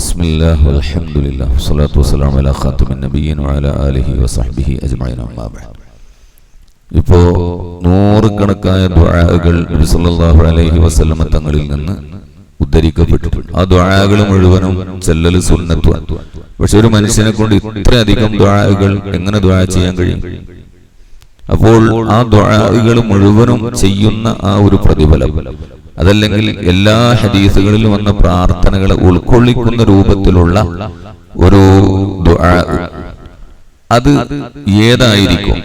بسم الله والحمد لله والصلاة والسلام على خاتم النبيين وعلى آله وصحبه أجمعين أما بعد ഇപ്പോ നൂറുകണക്കായ ദ്വാകൾ നബി സല്ലല്ലാഹു അലൈഹി വസല്ലമ തങ്ങളിൽ നിന്ന് ഉദ്ധരിക്കപ്പെട്ടിട്ടുണ്ട് ആ ദ്വാകൾ മുഴുവനും ചെല്ലൽ സുന്നത്വ പക്ഷെ ഒരു മനുഷ്യനെ കൊണ്ട് ഇത്രയധികം ദ്വാകൾ എങ്ങനെ ദ്വാ ചെയ്യാൻ കഴിയും അപ്പോൾ ആ ദ്വാകൾ മുഴുവനും ചെയ്യുന്ന ആ ഒരു പ്രതിഫലം അതല്ലെങ്കിൽ എല്ലാ ഹദീസുകളിലും വന്ന പ്രാർത്ഥനകളെ ഉൾക്കൊള്ളിക്കുന്ന രൂപത്തിലുള്ള ഒരു അത് ഏതായിരിക്കും?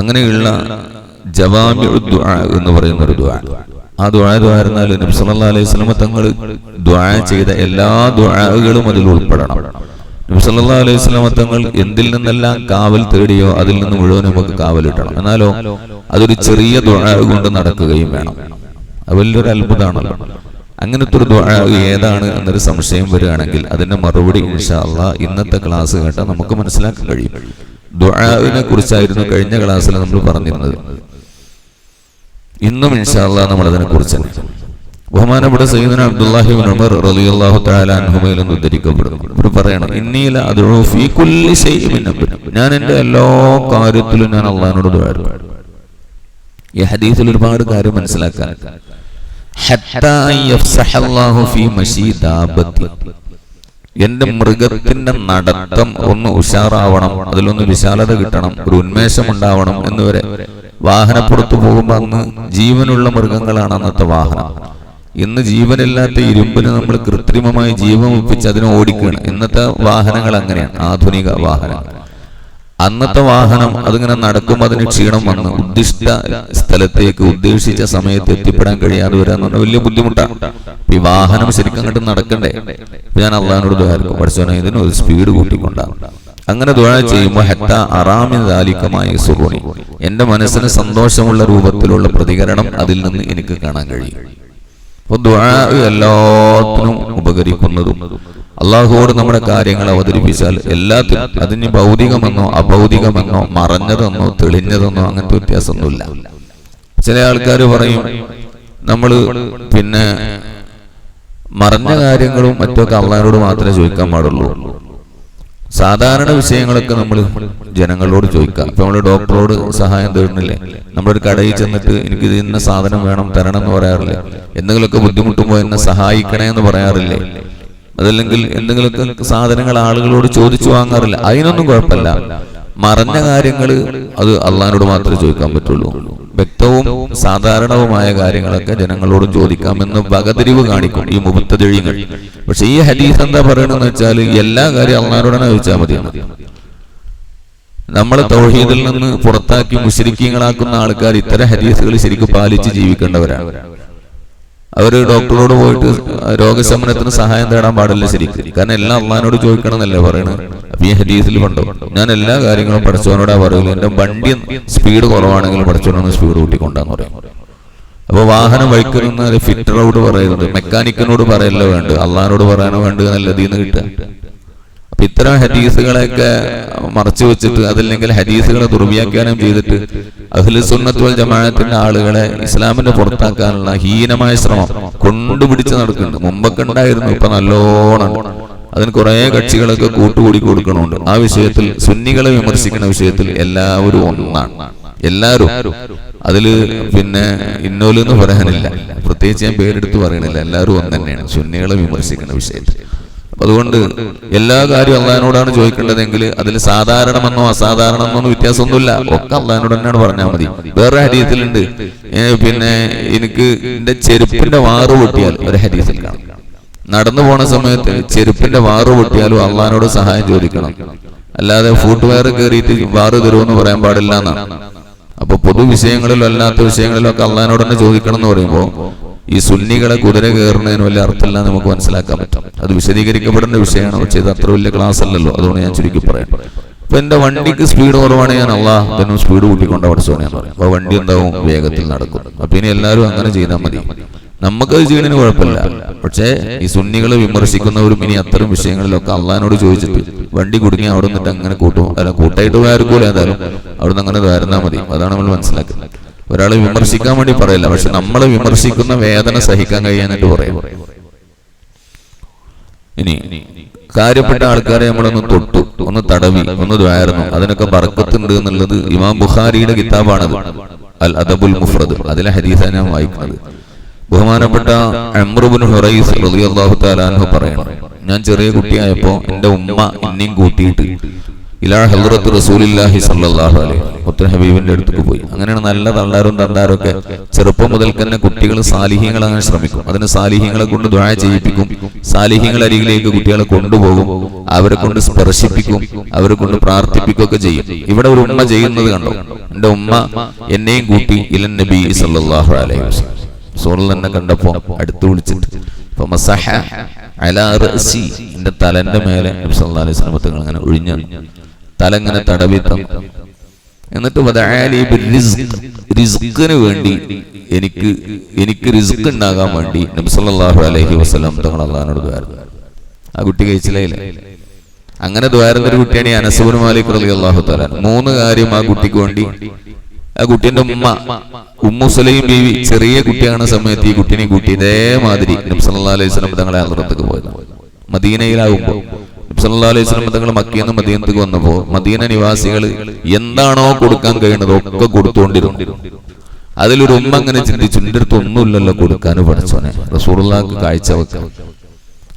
അങ്ങനെയുള്ള ജവാമി എന്ന് പറയുന്ന ഒരു ദ്വാ ആ ദ്വാ ദ്വാരുന്നാൽ നബി സല്ലല്ലാഹു അലൈഹി സ്വലമ തങ്ങൾ ദ്വാ ചെയ്ത എല്ലാ ദ്വാകളും അതിൽ ഉൾപ്പെടണം. നബി സല്ലല്ലാഹു അലൈഹി സ്വലമ തങ്ങൾ എന്തിൽ നിന്നെല്ലാം കാവൽ തേടിയോ അതിൽ നിന്ന് മുഴുവൻ നമുക്ക് കാവൽ കിട്ടണം എന്നാലോ അതൊരു ചെറിയ ദ്വാ കൊണ്ട് നടക്കുകയും വേണം. വലിയൊരു അത്ഭുതമാണല്ലോ. അങ്ങനത്തെ ഒരു ഏതാണ് എന്നൊരു സംശയം വരികയാണെങ്കിൽ അതിന്റെ മറുപടി ഇൻഷാ അള്ളാ ഇന്നത്തെ ക്ലാസ് കേട്ടാൽ നമുക്ക് മനസ്സിലാക്കാൻ കഴിയും. ദുആവിനെ കുറിച്ചായിരുന്നു കഴിഞ്ഞ ക്ലാസ്സിൽ നമ്മൾ പറഞ്ഞിരുന്നത്. ഇന്നും ഇൻഷാ അള്ളാ നമ്മൾ അതിനെ കുറിച്ച് ബഹുമാനപ്പെട്ട സയ്യിദന അബ്ദുല്ലാഹി റളിയല്ലാഹു തആല ഉദ്ധരിക്കപ്പെടുന്നു. പറയണം ഫീ കുല്ലി ശൈഇൻ ഞാൻ എന്റെ എല്ലാ കാര്യത്തിലും ഞാൻ അള്ളാഹിനോട് ദുആ ഈ ഹദീസിൽ ഒരുപാട് കാര്യം മനസ്സിലാക്കാൻ എന്റെ മൃഗത്തിന്റെ നടത്തം ഒന്ന് ഉഷാറാവണം അതിലൊന്ന് വിശാലത കിട്ടണം ഒരു ഉന്മേഷം ഉണ്ടാവണം എന്നുവരെ. വാഹനപ്പുറത്ത് പോകുമ്പോൾ അന്ന് ജീവനുള്ള മൃഗങ്ങളാണ് അന്നത്തെ വാഹനം. ഇന്ന് ജീവനില്ലാത്ത ഇരുമ്പിന് നമ്മൾ കൃത്രിമമായി ജീവൻ ഒപ്പിച്ച് അതിനെ ഓടിക്കുകയാണ്. ഇന്നത്തെ വാഹനങ്ങൾ അങ്ങനെയാണ് ആധുനിക വാഹനങ്ങൾ. അന്നത്തെ വാഹനം അതിങ്ങനെ നടക്കുമ്പോൾ അതിന് ക്ഷീണം വന്ന്. ഉദ്ദിഷ്ട സ്ഥലത്തേക്ക് ഉദ്ദേശിച്ച സമയത്ത് എത്തിപ്പെടാൻ കഴിയാതെ വരാൻ വലിയ ബുദ്ധിമുട്ടാണ് ഈ വാഹനം ശരിക്കും അങ്ങോട്ട് നടക്കണ്ടേ? ഞാൻ അള്ളഹാനോട് ദ്വാരക്കും പഠിച്ചോനെ ഇതിന് ഒരു സ്പീഡ് കൂട്ടിക്കൊണ്ടാണ് അങ്ങനെ ദുഴ ചെയ്യുമ്പോൾ ഹെറ്റ അറാമിതാലിക്കമായ സുഗുണി എന്റെ മനസ്സിന് സന്തോഷമുള്ള രൂപത്തിലുള്ള പ്രതികരണം അതിൽ നിന്ന് എനിക്ക് കാണാൻ കഴിയും. അപ്പൊ ദ്വാ എല്ലാത്തിനും ഉപകരിക്കുന്നതും അള്ളാഹുവോട് നമ്മുടെ കാര്യങ്ങൾ അവതരിപ്പിച്ചാൽ എല്ലാത്തിനും അതിന് ഭൗതികമെന്നോ അഭൗതികമെന്നോ മറഞ്ഞതെന്നോ തെളിഞ്ഞതെന്നോ അങ്ങനത്തെ വ്യത്യാസമൊന്നുമില്ല. ചില ആൾക്കാർ പറയും നമ്മൾ പിന്നെ മറഞ്ഞ കാര്യങ്ങളും മറ്റൊക്കെ അള്ളാഹിനോട് മാത്രമേ ചോദിക്കാൻ പാടുള്ളൂ. സാധാരണ വിഷയങ്ങളൊക്കെ നമ്മൾ ജനങ്ങളോട് ചോദിക്കാം. ഇപ്പൊ നമ്മൾ ഡോക്ടറോട് സഹായം തേടുന്നില്ലേ? നമ്മളൊരു കടയിൽ ചെന്നിട്ട് എനിക്ക് ഇന്ന സാധനം വേണം തരണം എന്ന് പറയാറില്ലേ? എന്തെങ്കിലുമൊക്കെ ബുദ്ധിമുട്ടുമ്പോൾ എന്നെ സഹായിക്കണേ എന്ന് പറയാറില്ലേ? അതല്ലെങ്കിൽ എന്തെങ്കിലും സാധനങ്ങൾ ആളുകളോട് ചോദിച്ചു വാങ്ങാറില്ല. അതിനൊന്നും കുഴപ്പമില്ല. മറഞ്ഞ കാര്യങ്ങൾ അത് അള്ളഹാനോട് മാത്രമേ ചോദിക്കാൻ പറ്റുള്ളൂ. വ്യക്തവും സാധാരണവുമായ കാര്യങ്ങളൊക്കെ ജനങ്ങളോടും ചോദിക്കാമെന്ന് വകതിരിവ് കാണിക്കും ഈ മുപ്പത്തതിഴികൾ പക്ഷെ ഈ ഹദീസ് എന്താ പറയണെന്ന് വെച്ചാൽ എല്ലാ കാര്യം അള്ളഹാനോടാണ് ചോദിച്ചാൽ മതി. നമ്മളെ തൗഹീദിൽ നിന്ന് പുറത്താക്കി മുഷരിക്കീങ്ങളാക്കുന്ന ആൾക്കാർ ഇത്തരം ഹദീസുകൾ ശരിക്കും പാലിച്ച് ജീവിക്കേണ്ടവരാണ്. അവർ ഡോക്ടറോട് പോയിട്ട് രോഗശമനത്തിന് സഹായം തേടാൻ പാടില്ല ശരിക്കും? കാരണം എല്ലാം അള്ളഹാനോട് ചോദിക്കണം എന്നല്ലേ പറയണത് അപ്പൊ ഈ ഹദീസിൽ കണ്ടോ? ഞാൻ എല്ലാ കാര്യങ്ങളും പഠിച്ചവനോടാ പറയുള്ളൂ എന്റെ വണ്ടി സ്പീഡ് കുറവാണെങ്കിൽ പഠിച്ചവനൊന്ന് സ്പീഡ് കൂട്ടിക്കൊണ്ടാന്ന് പറയും. അപ്പൊ വാഹനം വഴിക്കുന്ന ഫിറ്ററോട് പറയുന്നത്. മെക്കാനിക്കിനോട് പറയല്ലോ വേണ്ട അള്ളഹാനോട് പറയാനോ വേണ്ട നല്ലതീന്ന് കിട്ടുക? അപ്പൊ ഇത്തരം ഹദീസുകളെയൊക്കെ മറച്ചു വെച്ചിട്ട് അതല്ലെങ്കിൽ ഹദീസുകളെ ദുർവ്യാഖ്യാനം ചെയ്തിട്ട് അഖിലുസുന്നത്തുൽ ജമാഅത്തിന്റെ ആളുകളെ ഇസ്ലാമിന്റെ പുറത്താക്കാനുള്ള ഹീനമായ ശ്രമം കൊണ്ടുപിടിച്ച് നടക്കുന്നുണ്ട്. മുമ്പൊക്കെ ഉണ്ടായിരുന്നു. ഇപ്പൊ നല്ലോണം അതിന് കുറെ കക്ഷികളൊക്കെ കൂട്ടുകൂടി കൊടുക്കണമുണ്ട് ആ വിഷയത്തിൽ സുന്നികളെ വിമർശിക്കുന്ന വിഷയത്തിൽ എല്ലാവരും ഒന്നാണ്. എല്ലാവരും. അതിൽ പിന്നെ ഇന്നോലെന്ന് പറയാനില്ല. പ്രത്യേകിച്ച് ഞാൻ പേരെടുത്ത് പറയണില്ല. എല്ലാവരും ഒന്ന് തന്നെയാണ് സുന്നികളെ വിമർശിക്കുന്ന വിഷയത്തിൽ. അതുകൊണ്ട് എല്ലാ കാര്യവും അള്ളഹാനോടാണ് ചോദിക്കേണ്ടതെങ്കിൽ അതിൽ സാധാരണമെന്നോ അസാധാരണമെന്നോ വ്യത്യാസമൊന്നുമില്ല. ഒക്കെ അള്ളഹാനോട് തന്നെയാണ് പറഞ്ഞാൽ മതി. വേറെ ഹരീതിലുണ്ട് പിന്നെ എനിക്ക് എന്റെ ചെരുപ്പിന്റെ വാറ് പൊട്ടിയാൽ ഒരു ഹരീതിൽ കാണാം. നടന്നു പോണ സമയത്ത് ചെരുപ്പിന്റെ വാറ് പൊട്ടിയാലും അള്ളഹാനോട് സഹായം ചോദിക്കണം. അല്ലാതെ ഫുട് വെയർ കയറിയിട്ട് വാറ് തരുമെന്ന് പറയാൻ പാടില്ല എന്നാണ്. അപ്പൊ പൊതു വിഷയങ്ങളിലും അല്ലാത്ത വിഷയങ്ങളിലും ഒക്കെ അള്ളഹാനോട് തന്നെ ചോദിക്കണം എന്ന് പറയുമ്പോൾ ഈ സുന്നികളെ കുതിര കയറുന്നതിന് വലിയ അർത്ഥമില്ല നമുക്ക് മനസ്സിലാക്കാൻ പറ്റും. അത് വിശദീകരിക്കപ്പെടേണ്ട വിഷയമാണ്. പക്ഷേ ഇത് അത്ര വലിയ ക്ലാസ് അല്ലല്ലോ. അതുകൊണ്ട് ഞാൻ ചുരുക്കി പറയാം. അപ്പൊ എന്റെ വണ്ടിക്ക് സ്പീഡ് കുറവാണ് ഞാൻ അള്ളാഹ് തന്നെ സ്പീഡ് കൂട്ടിക്കൊണ്ട് പഠിച്ചോനെ എന്ന് പറയും. അപ്പൊ വണ്ടി എന്താവും? വേഗത്തിൽ നടക്കും. അപ്പൊ ഇനി എല്ലാവരും അങ്ങനെ ചെയ്താൽ മതി. നമുക്കത് ചെയ്യുന്നതിന് കുഴപ്പമില്ല. പക്ഷേ ഈ സുന്നികളെ വിമർശിക്കുന്നവരും ഇനി അത്തരം വിഷയങ്ങളിലൊക്കെ അള്ളഹാനോട് ചോദിച്ചിട്ട് വണ്ടി കുടുങ്ങി അവിടെ നിന്നിട്ട് അങ്ങനെ കൂട്ടും. അല്ല കൂട്ടായിട്ട് വേർക്കൂല എന്തായാലും അവിടെ നിന്ന് അങ്ങനെ വരുന്നാൽ മതി. അതാണ് നമ്മൾ മനസ്സിലാക്കുന്നത്. ഒരാളെ വിമർശിക്കാൻ വേണ്ടി പറയില്ല. പക്ഷെ നമ്മളെ വിമർശിക്കുന്ന വേദന സഹിക്കാൻ കഴിയാനായിട്ട് പറയാം. ഇനി കാര്യപ്പെട്ട ആൾക്കാരെ നമ്മളൊന്ന് തൊട്ടു ഒന്ന് തടവി ഒന്ന് ദ്വായിരുന്നു അതിനൊക്കെ ബർക്കത്തുണ്ട് എന്നുള്ളത് ഇമാം ബുഖാരിയുടെ കിതാബാണത്. അൽ അദബുൽ മുഫ്രദ് അതിലെ ഹരീസാണ് ഞാൻ വായിക്കുന്നത്. ബഹുമാനപ്പെട്ട അമ്രുബുൻ ഹുറൈസ് റളിയല്ലാഹു തആല പറയണം ഞാൻ ചെറിയ കുട്ടിയായപ്പോ എന്റെ ഉമ്മ എന്നെയും കൂട്ടിയിട്ട് ഇലാ ഹൽറത്ത് റസൂലില്ലാഹി സല്ലാഹു അലൈഹി മുത്തൻ ഹബീബിന്റെ അടുത്തേക്ക് പോയി. അങ്ങനെയാണ് നല്ല തള്ളാരും തണ്ടാരും ഒക്കെ ചെറുപ്പം മുതൽ തന്നെ കുട്ടികൾ സാലിഹ്യങ്ങൾ അങ്ങനെ ശ്രമിക്കും. അതിന് സാലിഹ്യങ്ങളെ കൊണ്ട് ദ്വാ ചെയ്യിപ്പിക്കും. സാലിഹ്യങ്ങൾ അരികിലേക്ക് കുട്ടികളെ കൊണ്ടുപോകും. അവരെ കൊണ്ട് സ്പർശിപ്പിക്കും. അവരെ കൊണ്ട് പ്രാർത്ഥിപ്പിക്കുകയൊക്കെ ചെയ്യും. ഇവിടെ ഒരു ഉമ്മ ചെയ്യുന്നത് കണ്ടോ? എന്റെ ഉമ്മ എന്നെയും കൂട്ടി ഇലൻ നബി സല്ലാഹു അലൈഹി വസ്ലം സൂറിൽ തന്നെ കണ്ടപ്പോ അടുത്ത് വിളിച്ചിട്ട് അലാ എന്റെ തലന്റെ മേലെ അലൈഹി തങ്ങൾ അങ്ങനെ ഒഴിഞ്ഞ തല തടവിത്തം. എന്നിട്ട് വേണ്ടി എനിക്ക് എനിക്ക് റിസ്ക് ഉണ്ടാകാൻ വേണ്ടി നബി അലഹി വസല്ലം തങ്ങൾ അള്ളഹാനോട് ദ്വാരുന്നു ആ കുട്ടി കഴിച്ചില്ലേ അങ്ങനെ ദ്വാരുന്ന ഒരു കുട്ടിയാണ് ഈ അനസുബിൻ മാലിക് അലി അള്ളാഹു തലാൻ മൂന്ന് കാര്യം ആ കുട്ടിക്ക് വേണ്ടി. ആ കുട്ടിന്റെ ഉമ്മ ഉമ്മു ബീവി ചെറിയ കുട്ടിയാണ് സമയത്ത് ഈ കുട്ടിനെ കൂട്ടി ഇതേമാതിരി നബി സല്ലല്ലാഹു അലൈഹി വസല്ലം തങ്ങളെ ഹദ്റത്തേക്ക് പോയത്. മദീനയിലാകുമ്പോൾ സല്ലല്ലാഹു അലൈഹി വസല്ലം തങ്ങൾ മക്കയിൽ നിന്ന് മദീനത്തേക്ക് വന്നപ്പോൾ മദീന നിവാസികൾ എന്താണോ കൊടുക്കാൻ കഴിയുന്നത് ഒക്കെ കൊടുത്തുകൊണ്ടിരുന്നു അതിലൊരു ഉമ്മ അങ്ങനെ ചിന്തിച്ചു എന്റെ അടുത്ത് ഒന്നുമില്ലല്ലോ കൊടുക്കാൻ പഠിച്ചോനെ റസൂറുള്ളാക്ക് കാഴ്ച വെക്കാം.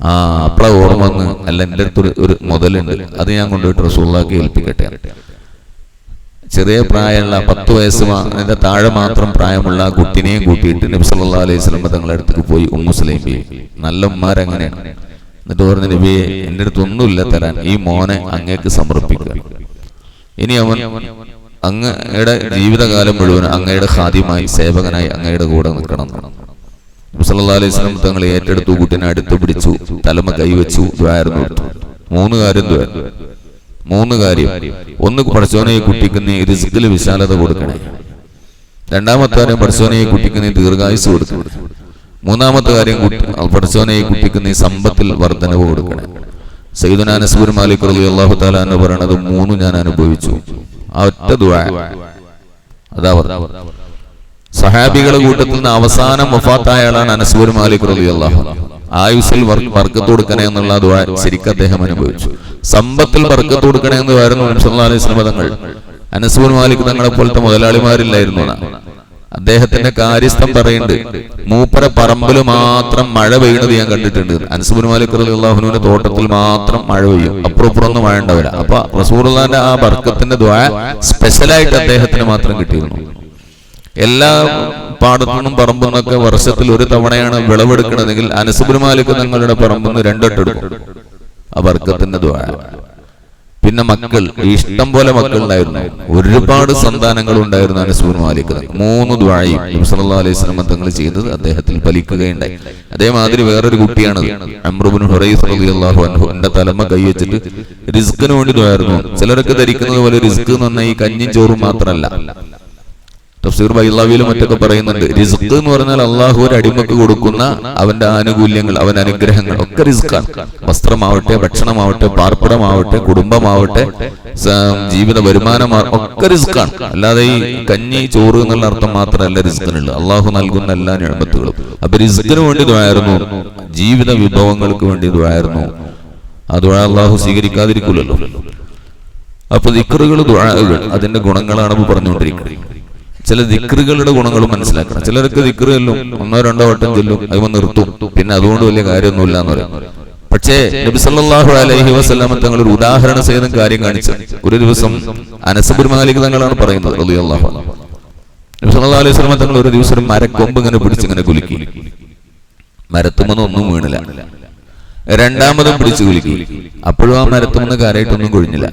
ആ അപ്പള ഓർമ്മ വന്ന് അല്ല എന്റെ അടുത്ത് ഒരു- മുതലുണ്ട്. അത് ഞാൻ കൊണ്ടുപോയിട്ട് റസൂറുള്ളാക്ക് ഏൽപ്പിക്കട്ടെ. ചെറിയ പ്രായമുള്ള പത്ത് വയസ്സ് അതിന്റെ താഴെ മാത്രം പ്രായമുള്ള കുട്ടിനെയും കൂട്ടിയിട്ട് നബി സല്ലല്ലാഹു അലൈഹി സ്വലം തങ്ങളുടെ അടുത്തേക്ക് പോയി ഉമ്മുസ്ലൈം നല്ല ഉമ്മാരങ്ങനെയാണ്. എന്നിട്ട് പറഞ്ഞു നബിയെ എന്റെ അടുത്ത് ഒന്നുമില്ല തരാൻ ഈ മോനെ അങ്ങേക്ക് സമർപ്പിക്കുക. ഇനി അവൻ അങ്ങയുടെ ജീവിതകാലം മുഴുവൻ അങ്ങയുടെ ഹാദ്യമായി സേവകനായി അങ്ങയുടെ കൂടെ നിൽക്കണം. സല്ലല്ലാഹു അലൈഹി തങ്ങൾ ഏറ്റെടുത്തു കുട്ടിനെ അടുത്ത് പിടിച്ചു തലമ കൈവച്ചു ദ്വായിരുന്നു മൂന്ന് കാര്യം ദ്വാരുന്നു മൂന്ന് കാര്യം. ഒന്ന് പഠിച്ചോനെ കുട്ടിക്ക് നീ റിസ്കിൽ വിശാലത കൊടുക്കണേ. രണ്ടാമത്തെ കാര്യം പഠിച്ചോനെ കുട്ടിക്ക് നീ ദീർഘായുസ് കൊടുക്കണം. മൂന്നാമത്തെ കാര്യം കുട്ടി പഠിച്ചോനെ ഈ സമ്പത്തിൽ വർധനവ് കൊടുക്കണം. സയ്യിദുന അനസ്ബുർ മാലിക് റളിയല്ലാഹു തആല എന്ന് പറയണത് മൂന്ന് ഞാൻ അനുഭവിച്ചു. ആ ഒറ്റ ദുആ. അതാ സഹാബികളുടെ കൂട്ടത്തിൽ നിന്ന് അവസാനം വഫാത്തായ ആളാണ് അനസ്ബുർ മാലിക് റളിയല്ലാഹു അൻഹു. ആയുസ്സിൽ വർ- ബർക്കത്ത് കൊടുക്കണേ എന്നുള്ള ദുആ ശരിക്കും അദ്ദേഹം അനുഭവിച്ചു. സമ്പത്തിൽ വർക്കത്ത് കൊടുക്കണേ എന്ന് വരുന്നു അലൈഹി തങ്ങൾ അനസ്ബുർ മാലിക് തങ്ങളെ പോലത്തെ മുതലാളിമാരില്ലായിരുന്നു. അദ്ദേഹത്തിന്റെ കാര്യസ്ഥം പറയുന്നുണ്ട് മൂപ്പര പറമ്പിൽ മാത്രം മഴ പെയ്യുന്നത് ഞാൻ കണ്ടിട്ടുണ്ട്. അൻസുബുൻ മാലിക് അള്ളാഹുനുവിന്റെ തോട്ടത്തിൽ മാത്രം മഴ പെയ്യും. അപ്പുറം ഇപ്പുറം ഒന്നും മഴ ഉണ്ടാവില്ല. അപ്പൊ റസൂറുള്ളാന്റെ ആ ബർക്കത്തിന്റെ ദ്വാ സ്പെഷ്യലായിട്ട് അദ്ദേഹത്തിന് മാത്രം കിട്ടിയിരുന്നു. എല്ലാ പാടത്തുനിന്നും ഒക്കെ വർഷത്തിൽ ഒരു തവണയാണ് വിളവെടുക്കണതെങ്കിൽ അനസുബുൻ മാലിക് തങ്ങളുടെ പറമ്പിൽ നിന്ന് രണ്ടെട്ടെടുക്കും ആ ബർക്കത്തിന്റെ ദ്വാ. പിന്നെ മക്കൾ ഇഷ്ടം പോലെ മക്കൾ ഉണ്ടായിരുന്നു ഒരുപാട് സന്താനങ്ങൾ ഉണ്ടായിരുന്നു അനസൂർ മാലിക്. മൂന്ന് ദ്വാഴയും അലൈഹി തങ്ങൾ ചെയ്തത് അദ്ദേഹത്തിൽ ഫലിക്കുകയുണ്ടായി. അതേമാതിരി വേറൊരു കുട്ടിയാണ് അമ്രുബിൻ ഹുറൈസ് റളിയല്ലാഹു അൻഹു. എന്റെ തലമ കൈവച്ചിട്ട് റിസ്കിന് വേണ്ടി ദ്വായിരുന്നു ചിലരൊക്കെ ധരിക്കുന്നത് പോലെ റിസ്ക് എന്ന് പറഞ്ഞാൽ ഈ മാത്രമല്ല. തഫ്സീർ ബൈലാവിയിലും മറ്റൊക്കെ പറയുന്നുണ്ട്. റിസ്ക് എന്ന് പറഞ്ഞാൽ അള്ളാഹു ഒരു അടിമക്ക് കൊടുക്കുന്ന അവന്റെ ആനുകൂല്യങ്ങൾ അവൻ അനുഗ്രഹങ്ങൾ ഒക്കെ റിസ്ക്കാണ്. വസ്ത്രമാവട്ടെ ഭക്ഷണമാവട്ടെ പാർപ്പിടമാവട്ടെ കുടുംബമാവട്ടെ ജീവിത വരുമാനം ഒക്കെ റിസ്ക്കാണ്. അല്ലാതെ ഈ കഞ്ഞി ചോറ് എന്നുള്ള അർത്ഥം മാത്രമല്ല റിസ്ക്കിനുള്ളത്. അള്ളാഹു നൽകുന്ന എല്ലാ ഞഴമ്പത്തുകളും അപ്പൊ റിസ്ക്കിന് വേണ്ടി ഇതായിരുന്നു ജീവിത വിഭവങ്ങൾക്ക് വേണ്ടി ഇതായിരുന്നു ദ്വാ അള്ളാഹു സ്വീകരിക്കാതിരിക്കില്ലല്ലോ അപ്പൊ ദിക്കറുകൾ അതിന്റെ ഗുണങ്ങളാണ് പറഞ്ഞുകൊണ്ടിരിക്കുന്നത്. ചില ദിക്റുകളുടെ ഗുണങ്ങൾ മനസ്സിലാക്കണം. ചിലർക്ക് ദിക്റ് ചെല്ലും ഒന്നോ രണ്ടോ വട്ടം ചെല്ലും അതുമ്പോൾ നിർത്തും. പിന്നെ അതുകൊണ്ട് വലിയ കാര്യമൊന്നുമില്ല എന്ന് പറയും. പക്ഷേ നബി സല്ലല്ലാഹു അലൈഹി വസ്ലാമ തങ്ങൾ ഒരു ഉദാഹരണ സഹിതം കാര്യം കാണിച്ചു ഒരു ദിവസം അനസബുൽ മാലിക് തങ്ങളാണ് പറയുന്നത് നബി സല്ലല്ലാഹു അലൈഹി വസല്ലമ തങ്ങൾ ഒരു ദിവസം മരക്കൊമ്പ് ഇങ്ങനെ പിടിച്ച് ഇങ്ങനെ കുലുക്കി. മരത്തുമെന്ന് ഒന്നും വീണില്ല. രണ്ടാമതും പിടിച്ചു കുലുക്കി. അപ്പോഴും ആ മരത്തുമെന്ന് കാര്യമായിട്ടൊന്നും കൊഴിഞ്ഞില്ല.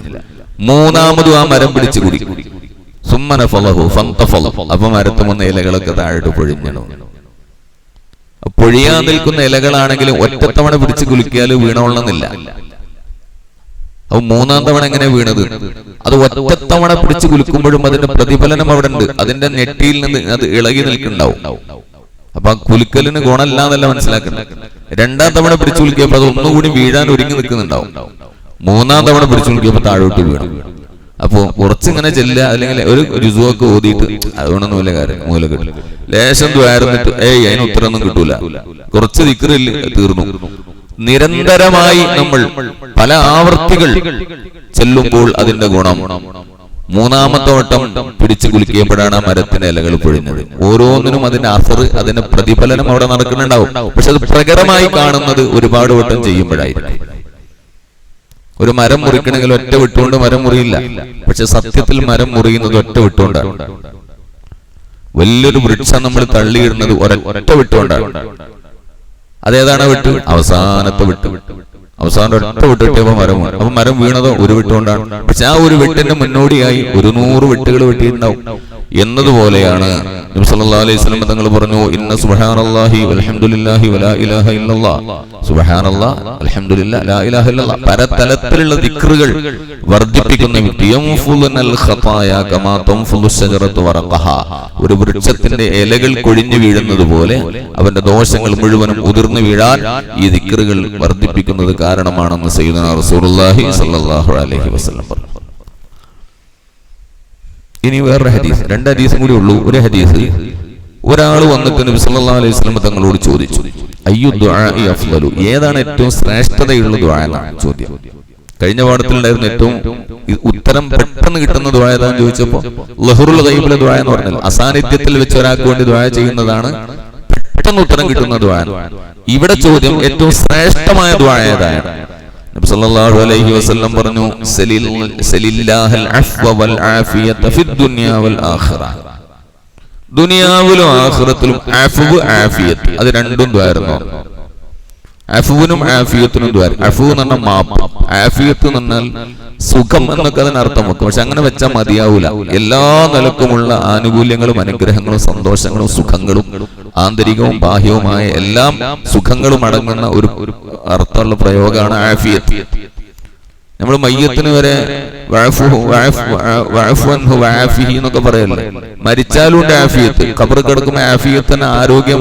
മൂന്നാമതും ആ മരം പിടിച്ചു കുലുക്കി. സുമ്മന ഫലഹു ഫന്തഫല അപ്പൊ മരത്തുമെന്ന് ഇലകളൊക്കെ താഴോട്ട് പൊഴിഞ്ഞണു. പൊഴിയാൻ നിൽക്കുന്ന ഇലകളാണെങ്കിലും ഒറ്റത്തവണ പിടിച്ച് കുലുക്കിയാൽ വീണോളണമെന്നില്ല. അപ്പൊ മൂന്നാം തവണ എങ്ങനെ വീണത്? അത് ഒറ്റത്തവണ പിടിച്ച് കുലുക്കുമ്പോഴും അതിന്റെ പ്രതിഫലനം അവിടെ ഉണ്ട്. അതിന്റെ നെറ്റിയിൽ നിന്ന് അത് ഇളകി നിൽക്കുന്നുണ്ടാവും. അപ്പൊ ആ കുലുക്കലിന് ഗുണമല്ല എന്നല്ല മനസ്സിലാക്കുന്നത്. രണ്ടാം തവണ പിടിച്ചു കുലുക്കിയപ്പോ അത് ഒന്നുകൂടി വീഴാൻ ഒരുങ്ങി നിൽക്കുന്നുണ്ടാവും. മൂന്നാം തവണ പിടിച്ചു കുലുക്കിയപ്പോ താഴോട്ട് വീണു. അപ്പോ കുറച്ചിങ്ങനെ ചെല്ല അല്ലെങ്കിൽ ഒരു രുസുവൊക്കെ ഓതിയിട്ട് അതുകൊണ്ടൊന്നും വലിയ കാര്യം മൂലക്കെട്ട് ലേശം ദ്വാരുന്നിട്ട് ഏയ് അതിന് ഉത്തരമൊന്നും കിട്ടൂല. കുറച്ച് ദിക്കറില്ല തീർന്നു. നിരന്തരമായി നമ്മൾ പല ആവർത്തികൾ ചെല്ലുമ്പോൾ അതിന്റെ ഗുണം. മൂന്നാമത്തെ വട്ടം പിടിച്ചു കുലുക്കിയപ്പോഴാണ് ആ മരത്തിന്റെ ഇലകൾ പൊഴിഞ്ഞത്. ഓരോന്നിനും അതിന്റെ അസർ അതിന്റെ പ്രതിഫലനം അവിടെ നടക്കുന്നുണ്ടാവും. പക്ഷെ അത് പ്രകടമായി കാണുന്നത് ഒരുപാട് വട്ടം ചെയ്യുമ്പോഴായിരിക്കും. ഒരു മരം മുറിക്കണമെങ്കിൽ ഒറ്റ വിട്ടുകൊണ്ട് മരം മുറിയില്ല. പക്ഷെ സത്യത്തിൽ മരം മുറിയുന്നത് ഒറ്റ വിട്ടുകൊണ്ടാണ്. വലിയൊരു വൃക്ഷം നമ്മൾ തള്ളിയിടുന്നത് ഒരൊറ്റ വിട്ടുകൊണ്ടാണ്. അതേതാണ് വിട്ടു? അവസാനത്തെ വിട്ടു. അവസാനം ഒറ്റ വിട്ടിട്ടപ്പോ മരം വീണു അപ്പൊ മരം വീണതോ ഒരു വിട്ടുകൊണ്ടാണ്. പക്ഷെ ആ ഒരു വെട്ടിന്റെ മുന്നോടിയായി ഒരു നൂറ് വെട്ടുകൾ വെട്ടിയിട്ടുണ്ടാവും. എന്നതുപോലെയാണ് നബി അലൈഹി വസല്ലം തങ്ങൾ പറഞ്ഞു ഇന്ന സുബ്ഹാനല്ലാഹി വൽഹംദുലില്ലാഹി വലാ ഇലാഹ ഇല്ലല്ലാഹ് സുബ്ഹാനല്ലാഹ് ലാ ഇലാഹ ഇല്ലല്ലാഹ് പരതലത്തിലുള്ള ദിക്റുകൾ വർദ്ധിപ്പിക്കുന്ന കമാ ഒരു വൃക്ഷത്തിന്റെ ഇലകൾ കൊഴിഞ്ഞു വീഴുന്നത് പോലെ അവന്റെ ദോഷങ്ങൾ മുഴുവനും ഉതിർന്നു വീഴാൻ ഈ ദിക്റുകൾ വർദ്ധിപ്പിക്കുന്നത് കാരണമാണെന്ന് സയ്യിദുനാ റസൂലുള്ളാഹി സ്വല്ലല്ലാഹു അലൈഹി വസല്ലം പറഞ്ഞു. ഇനി വേറൊരു ഹദീസ്. രണ്ട് ഹദീസും കൂടി ഉള്ളൂ. ഒരു ഹദീസ്. ഒരാൾ വന്നിട്ട് നബി സല്ലല്ലാഹു അലൈഹി വസല്ലം തങ്ങളോട് ചോദിച്ചു അയ്യു ദുആഇ അഫ്ളലു ഏതാണ് ഏറ്റവും ശ്രേഷ്ഠതയുള്ള ദുആ എന്നാണ് ചോദ്യം. കഴിഞ്ഞ പാഠത്തിലുണ്ടായിരുന്ന ഏറ്റവും ഉത്തരം പെട്ടെന്ന് കിട്ടുന്ന ദുആ ഏതാന്ന് ചോദിച്ചപ്പോൾ ലഹുറുൽ ഗൈബിലെ ദുആ എന്ന് പറഞ്ഞാൽ അസാന്നിധ്യത്തിൽ വെച്ച് ഒരാൾക്ക് വേണ്ടി ദുആ ചെയ്യുന്നതാണ് പെട്ടെന്ന് ഉത്തരം കിട്ടുന്ന ദുആ. ഇവിടെ ചോദ്യം ഏറ്റവും ശ്രേഷ്ഠമായ ദുആ ഏതാണ്? നബി സല്ലല്ലാഹു അലൈഹി വസല്ലം പറഞ്ഞു സലില്ലാഹൽ അഫ്വ വൽ ആഫിയത ഫിദ് ദുനിയ വൽ ആഖിറ. ദുനിയാവിലും ആഖിറത്തിലും അഫ്വ് ആഫിയത്ത് അത് രണ്ടും ദ്വാരമോ അഫുവിനും ആഫിയത്തിനും ദ്വാരം. അഫു എന്ന് പറഞ്ഞാൽ മാപ്പ്. ആഫിയത്ത് എന്ന് പറഞ്ഞാൽ സുഖം എന്നൊക്കെ അതിന് അർത്ഥം വെക്കും. പക്ഷെ അങ്ങനെ വെച്ചാൽ മതിയാവൂല. എല്ലാ നിലക്കുമുള്ള ആനുകൂല്യങ്ങളും അനുഗ്രഹങ്ങളും സന്തോഷങ്ങളും സുഖങ്ങളും ആന്തരികവും ബാഹ്യവുമായ എല്ലാം സുഖങ്ങളും അടങ്ങുന്ന ഒരു അർത്ഥമുള്ള പ്രയോഗമാണ് ആഫിയത്ത് നമ്മൾ മയ്യത്തിന് വരെ എന്നൊക്കെ പറയല്ലേ? മരിച്ചാലും ഉണ്ട് ആഫിയത്ത്. കബർ കിടക്കുമ്പോൾ ആഫിയത്തിന് ആരോഗ്യം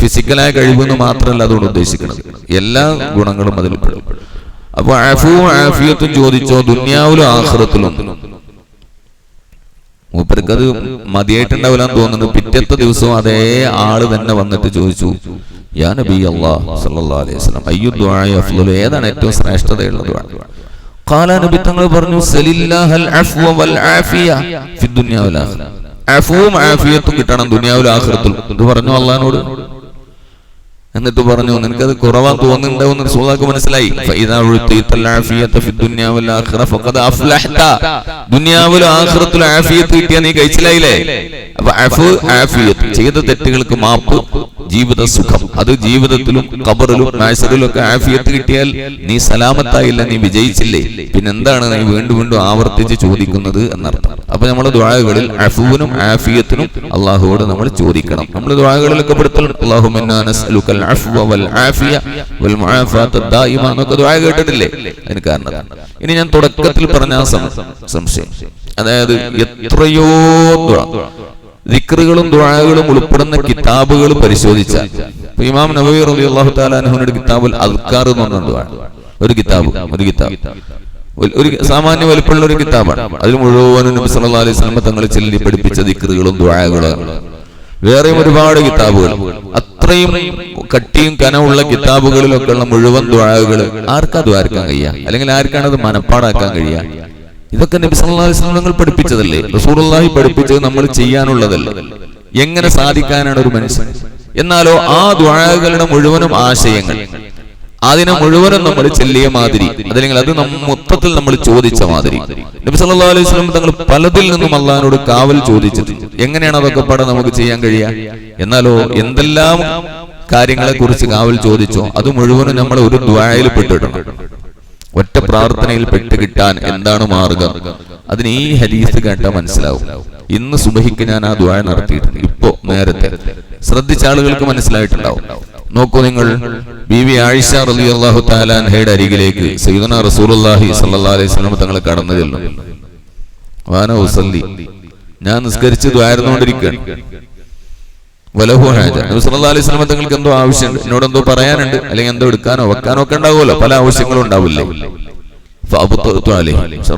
ഫിസിക്കലായ കഴിവെന്ന് മാത്രമല്ല അതുകൊണ്ട് ഉദ്ദേശിക്കുന്നത്. എല്ലാ ഗുണങ്ങളും അതിൽ അപ്പൊ ആഫുവും ആഫിയത്തും ചോദിച്ചോ ദുന്യാവിലും ആഹ്റത്തിലും മൂപ്പർക്ക് അത് മതിയായിട്ടുണ്ടാവില്ല എന്ന് തോന്നുന്നു. പിറ്റത്തെ ദിവസവും അതേ ആൾ തന്നെ വന്നിട്ട് ചോദിച്ചു യാ നബി സല്ലല്ലാഹു അലൈഹി ഏതാണ് ഏറ്റവും ശ്രേഷ്ഠതയുള്ള ഖാല നബി തങ്ങൾ പറഞ്ഞു സലില്ലാഹൽ അഫ്വ വൽ ആഫിയ കിട്ടണം ദുനിയാവിലും ആഖിറത്തിലും ഇത് പറഞ്ഞു അള്ളഹാനോട്. എന്നിട്ട് പറഞ്ഞു നിനക്കത് കുറവാൻ തോന്നുന്നുണ്ടാവും റസൂലാക്ക് മനസ്സിലായി. ദുനിയാവിലും ആഖിറത്തിലും ആഫിയത്ത് കിട്ടിയ നീ കഴിച്ചിലായില്ലേ അപ്പൊ അഫു ആഫിയത്ത് ചെയ്ത മാപ്പ് ജീവിത സുഖം. അത് ജീവിതത്തിലും കബറിലും മാസറിലും ഒക്കെ ആഫിയത്ത് കിട്ടിയാൽ നീ സലാമത്തായില്ല നീ വിജയിച്ചില്ലേ? പിന്നെന്താണ് നീ വീണ്ടും വീണ്ടും ആവർത്തിച്ച് ചോദിക്കുന്നത് എന്നർത്ഥം. അപ്പൊ നമ്മൾ ദ്വാഴകളിൽ അഫുവിനും ആഫിയത്തിനും അള്ളാഹുവോട് നമ്മൾ ചോദിക്കണം. നമ്മൾ ദ്വാഴകളിലൊക്കെ പെടുത്തൽ അള്ളാഹു എന്നൊക്കെ ദുആ കേട്ടിട്ടില്ലേ? അതിന് കാരണം ഇനി ഞാൻ തുടക്കത്തിൽ പറഞ്ഞ സംശയം. അതായത് എത്രയോ ദിക്റുകളും ദുഴകളും ഉൾപ്പെടുന്ന കിതാബുകൾ പരിശോധിച്ച ഇമാം നബി റബി അള്ളാഹു താലാഹുവിന്റെ കിതാബുൽ അൽക്കാർ എന്ന് പറഞ്ഞ ഒരു കിതാബ് ഒരു കിതാബ്. ഒരു സാമാന്യ വലിപ്പമുള്ള ഒരു കിതാബാണ്. അതിൽ മുഴുവനും നബി സല്ലല്ലാഹു അലൈഹി വസല്ലം തങ്ങളെ ചൊല്ലി പഠിപ്പിച്ച ദിക്റുകളും ദുഴകളും വേറെയും ഒരുപാട് കിതാബുകൾ. അത്രയും കട്ടിയും കനമുള്ള കിതാബുകളിലൊക്കെ ഉള്ള മുഴുവൻ ദ്വാരകൾ ആർക്കാ ദ്വാരക്കാൻ കഴിയുക? അല്ലെങ്കിൽ ആർക്കാണ് അത് മനപ്പാടാക്കാൻ കഴിയുക? ഇതൊക്കെ നബി സല്ലല്ലാഹു അലൈഹി തങ്ങൾ പഠിപ്പിച്ചതല്ലേ? റസൂലുള്ളാഹി പഠിപ്പിച്ചത് നമ്മൾ ചെയ്യാനുള്ളതല്ല? എങ്ങനെ സാധിക്കാനാണ് ഒരു മനുഷ്യൻ? എന്നാലോ ആ ദ്വാരകളുടെ മുഴുവനും ആശയങ്ങൾ അതിനെ മുഴുവനും നമ്മൾ ചെല്ലിയ മാതിരി. അതല്ലെങ്കിൽ അത് മൊത്തത്തിൽ നമ്മൾ ചോദിച്ച മാതിരി. നബി സല്ലാ അലൈഹി വസല്ലം തങ്ങൾ പലതിൽ നിന്നും അള്ളഹാനോട് കാവൽ ചോദിച്ചത് എങ്ങനെയാണ് അതൊക്കെ പാടെ നമുക്ക് ചെയ്യാൻ കഴിയുക? എന്നാലോ എന്തെല്ലാം കാര്യങ്ങളെ കുറിച്ച് കാവൽ ചോദിച്ചോ അത് മുഴുവനും നമ്മൾ ഒരു ദ്വായയിൽ പെട്ടിട്ടുണ്ട് ഒറ്റ പ്രാർത്ഥനയിൽ പെട്ട് കിട്ടാൻ എന്താണ് മാർഗം? അതിന് ഈ ഹരീസ് കേട്ടാൽ മനസ്സിലാവും. ഇന്ന് സുബഹിക്ക് ഞാൻ ആ ദ്വായ നടത്തിയിട്ടുണ്ട്. ഇപ്പോ നേരത്തെ. ശ്രദ്ധിച്ച ആളുകൾക്ക് മനസ്സിലായിട്ടുണ്ടാവും. നോക്കൂ നിങ്ങൾ. ബീവി ആയിഷ റളിയല്ലാഹു താലാൻഹയുടെ അരികിലേക്ക് സയ്യിദുനാ റസൂലുള്ളാഹി സ്വല്ലല്ലാഹു അലൈഹി വസല്ലം തങ്ങൾ കടന്നു ചെല്ലും. വാന ഞാൻ നിസ്കരിച്ച് ദ്വാരുന്നുകൊണ്ടിരിക്കുകയാണ് വലഹു ഹാജ. അലൈഹി തങ്ങൾക്ക് എന്തോ ആവശ്യമുണ്ട്. എന്നോട് എന്തോ പറയാനുണ്ട്. അല്ലെങ്കിൽ എന്തോ എടുക്കാനോ വെക്കാനോ ഒക്കെ ഉണ്ടാവുമല്ലോ. പല ആവശ്യങ്ങളും ഉണ്ടാവില്ലേ?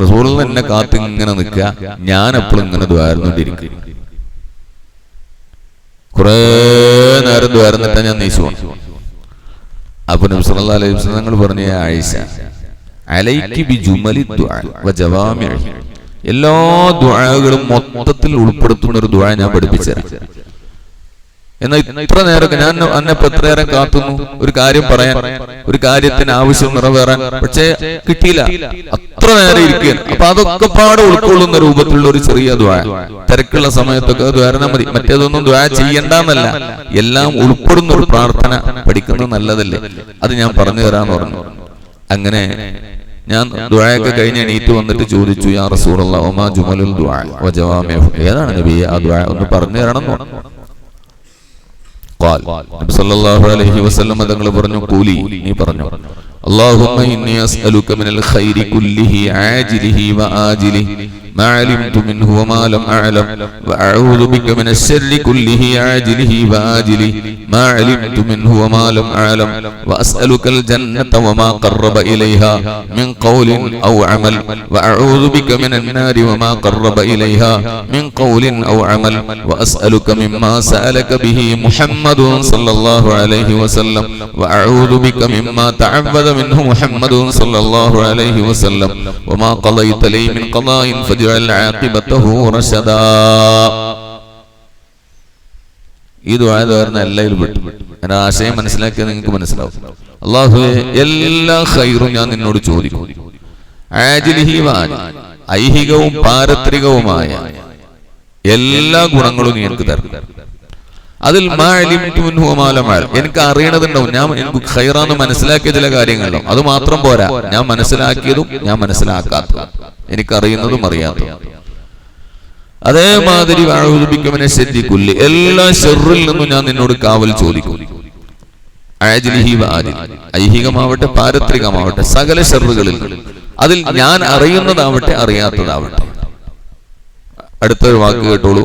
റസൂലുള്ള എന്നെ കാത്ത് ഇങ്ങനെ നിൽക്കുക. ഞാൻ എപ്പോഴും ഇങ്ങനെ ദ്വാരുന്നുകൊണ്ടിരിക്കും കുറെ നേരം ദ്വാരന്നിട്ടാ ഞാൻ പോണം അപ്പൊ നബി സല്ലല്ലാഹു അലൈഹി പറഞ്ഞു "യാ ആയിഷ അലൈക്കി ബി ജുമലി ജവാമിഇ എല്ലാ ദ്വാകളും മൊത്തത്തിൽ ഉൾപ്പെടുത്തുന്ന ഒരു ദുആ ഞാൻ പഠിപ്പിച്ചു എന്നാൽ ഇത്ര നേരം ഞാൻ അന്നെ എത്ര നേരം കാത്തുന്നു. ഒരു കാര്യം പറയാൻ ഒരു കാര്യത്തിന് ആവശ്യം നിറവേറാൻ പക്ഷേ കിട്ടിയില്ല. അത്ര നേരം ഇരിക്കുക അപ്പൊ അതൊക്കെ പാടെ ഉൾക്കൊള്ളുന്ന രൂപത്തിലുള്ള ഒരു ചെറിയ ദ്വാര തിരക്കുള്ള സമയത്തൊക്കെ ദ്വാരന മതി. മറ്റേതൊന്നും ദ്വാര ചെയ്യണ്ടെന്നല്ല. എല്ലാം ഉൾപ്പെടുന്ന ഒരു പ്രാർത്ഥന പഠിക്കുന്നത് നല്ലതല്ലേ? അത് ഞാൻ പറഞ്ഞു തരാന്ന് പറഞ്ഞു. അങ്ങനെ ഞാൻ ദ്വായൊക്കെ കഴിഞ്ഞ് എണീറ്റ് വന്നിട്ട് ചോദിച്ചു യാ ജവാമിഉ ഏതാണ് ഒന്ന് പറഞ്ഞു തരണം എന്ന് പറഞ്ഞു. قال നബി സല്ലല്ലാഹു അലൈഹി വസല്ലം തങ്ങൾ പറഞ്ഞു കൂലി നീ പറഞ്ഞു اللهم إني أسألك من الخير كله عاجله وآجله ما علمت منه وما لم أعلم وأعوذ بك من الشر كله عاجله وآجله ما علمت منه وما لم أعلم وأسألك الجنة وما قرب إليها من قول أو عمل وأعوذ بك من النار وما قرب إليها من قول أو عمل وأسألك مما سألك به محمد صلى الله عليه وسلم وأعوذ بك مما تعبد منه محمد صلى الله عليه وسلم وما قضيت لي من قضاء فاجعل عاقبته رشدا ഈ ദ്വാരധാരണ എല്ലാവരും വിട്ടു ഞാൻ ആശയം മനസ്സിലാക്കിയാൽ നിങ്ങൾക്ക് മനസ്സിലാവും. അള്ളാഹുവെ എല്ലാ ഹൈറും ഞാൻ നിന്നോട് ചോദിക്കും. ഐഹികവും പാരത്രികവുമായ എല്ലാ ഗുണങ്ങളും നീ എനിക്ക് തരണം. അതിൽ. എനിക്ക് അറിയണതുണ്ടാവും. ഞാൻ എനിക്ക് ഖൈറാന്ന് മനസ്സിലാക്കിയ ചില കാര്യങ്ങളുണ്ടാവും. അത് മാത്രം പോരാ. ഞാൻ മനസ്സിലാക്കിയതും ഞാൻ മനസ്സിലാക്കാത്തതും. എനിക്കറിയുന്നതും അറിയാത്തതും. അതേമാതിരി വാഴുദിപ്പിക്കുമനെ ശ്രദ്ധിക്കുല്ലി എല്ലാ ഷെറിൽ നിന്നും ഞാൻ നിന്നോട് കാവൽ ചോദിക്കും. ഐഹികമാവട്ടെ പാരത്രികമാവട്ടെ സകല ഷെറുകളിൽ. അതിൽ ഞാൻ അറിയുന്നതാവട്ടെ അറിയാത്തതാവട്ടെ. അടുത്തൊരു വാക്ക് കേട്ടോളൂ.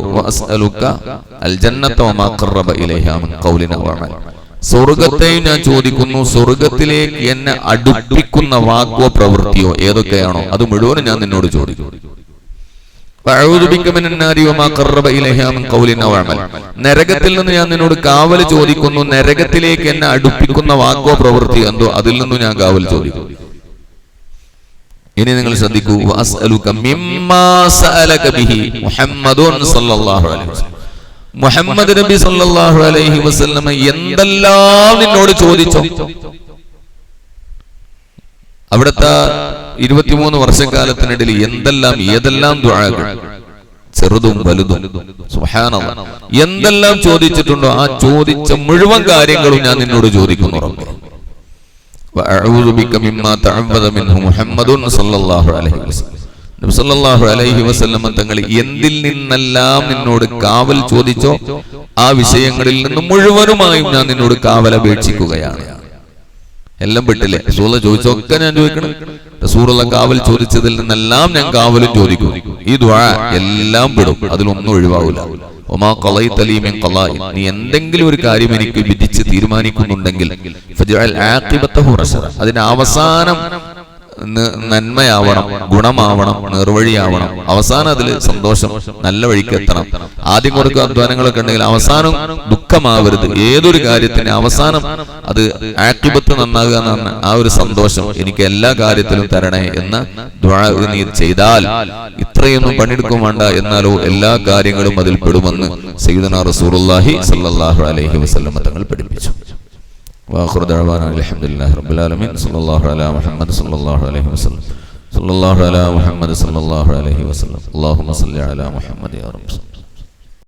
സ്വർഗത്തെയും ഞാൻ ചോദിക്കുന്നു സ്വർഗത്തിലേക്ക് എന്നെ അടുപ്പിക്കുന്ന വാക്കോ പ്രവൃത്തിയോ ഏതൊക്കെയാണോ അത് മുഴുവനും ഞാൻ നിന്നോട് ചോദിക്കും. നരകത്തിൽ നിന്ന് ഞാൻ നിന്നോട് കാവൽ ചോദിക്കുന്നു നരകത്തിലേക്ക് എന്നെ അടുപ്പിക്കുന്ന വാക്കോ പ്രവൃത്തി എന്തോ അതിൽ നിന്നും ഞാൻ കാവൽ ചോദിക്കും ഇനി നിങ്ങൾ ശ്രദ്ധിക്കൂ മുഹമ്മദ് നബി സല്ലല്ലാഹു അലൈഹി വസല്ലമ എന്തെല്ലാം നിന്നോട് ചോദിച്ചോ? അവിടുത്തെ ഇരുപത്തിമൂന്ന് വർഷക്കാലത്തിനിടയിൽ എന്തെല്ലാം ഏതെല്ലാം ദുഴകൾ ചെറുതും വലുതും. എന്തെല്ലാം ചോദിച്ചിട്ടുണ്ടോ? ആ ചോദിച്ച മുഴുവൻ കാര്യങ്ങളും ഞാൻ നിന്നോട് ചോദിക്കുന്നു തങ്ങൾ എന്തിൽ നിന്നെല്ലാം നിന്നോട് കാവൽ ചോദിച്ചോ? ആ വിഷയങ്ങളിൽ നിന്ന് മുഴുവനുമായും ഞാൻ നിന്നോട് കാവൽ അപേക്ഷിക്കുകയാണ് എല്ലാം വിട്ടില്ലേ റസൂല ചോദിച്ചൊക്കെ ഞാൻ ചോദിക്കണം. റസൂറുള്ള കാവൽ ചോദിച്ചതിൽ നിന്നെല്ലാം ഞാൻ കാവലും ചോദിക്കും. ഈ ദ്വാ എല്ലാം വിടും അതിലൊന്നും ഒഴിവാവില്ല. ഒമാ കൊളൈ തലീമിൻ കൊളായി. നീ എന്തെങ്കിലും ഒരു കാര്യം എനിക്ക് വിധിച്ച് തീരുമാനിക്കുന്നുണ്ടെങ്കിൽ. അതിന്റെ അവസാനം നന്മയാവണം ഗുണമാവണം നിർവഴിയാവണം. അവസാനം അതിൽ സന്തോഷം നല്ല വഴിക്ക് എത്തണം. ആദ്യം കുറച്ച് അധ്വാനങ്ങളൊക്കെ ഉണ്ടെങ്കിൽ അവസാനം ദുഃഖമാവരുത്. ഏതൊരു കാര്യത്തിന് അവസാനം അത് ആക്ടിബത്ത് നന്നാകുക എന്ന് പറഞ്ഞ ആ ഒരു സന്തോഷം. എനിക്ക് എല്ലാ കാര്യത്തിലും തരണേ എന്ന നീ ചെയ്താൽ ഇത്രയൊന്നും പണിയെടുക്കും വേണ്ട എന്നാലോ എല്ലാ കാര്യങ്ങളും അതിൽ പെടുമെന്ന് സൈദന റസൂലുള്ളാഹി സല്ലാഹു അലൈഹി വസല്ലം തങ്ങൾ പഠിപ്പിച്ചു. واخر دعوانا الحمد لله رب العالمين صلى الله على محمد صلى الله عليه وسلم صلى الله على محمد صلى الله عليه وسلم اللهم صل على محمد يا رب